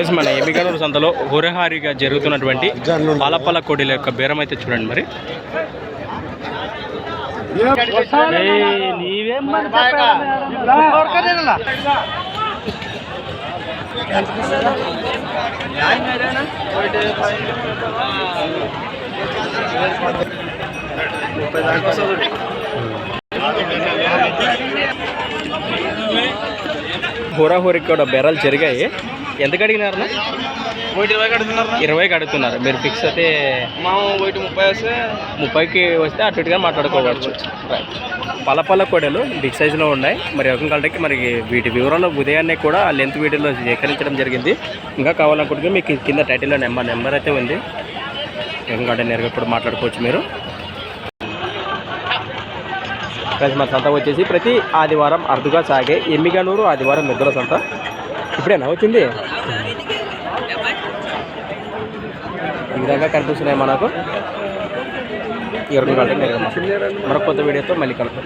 Yes మన ఎమిగనూరు సంతలో హురహారిగా జరుగుతున్నటువంటి పాలపల్ల కోడిల యొక్క బేరం అయితే చూడండి మరి హోరాహోరికి కూడా బేరాలు జరిగాయి. ఎంతకు అడిగినారు ఒకటి ఇరవై ఇరవైకి అడుగుతున్నారు. మీరు ఫిక్స్ అయితే మా ఒకటి ముప్పై వస్తే ముప్పైకి వస్తే అటు ఇటుగా మాట్లాడుకోవచ్చు. రైట్ పలపల కోడలు బిగ్ సైజులో ఉన్నాయి. మరి ఒక కాలకి మరి వీటి వివరాలు ఉదయాన్నే కూడా లెంత్ వీడియోలో సేకరించడం జరిగింది. ఇంకా కావాలనుకుంటే మీకు కింద టైటిల్లో నెంబర్ నెంబర్ అయితే ఉంది. ఎందుకంటే నేరుగా కూడా మాట్లాడుకోవచ్చు మీరు. ప్లస్ సంత వచ్చేసి ప్రతి ఆదివారం అరుదుగా సాగే ఎమ్మిగనూరు ఆదివారం నిద్ర సంత. ఇప్పుడేనా వచ్చింది? ఈ విధంగా కనిపిస్తున్నాయి మనకు. ఇరవై రెండు గంటలు మరొక కొత్త వీడియోతో మళ్ళీ కలుపుతాం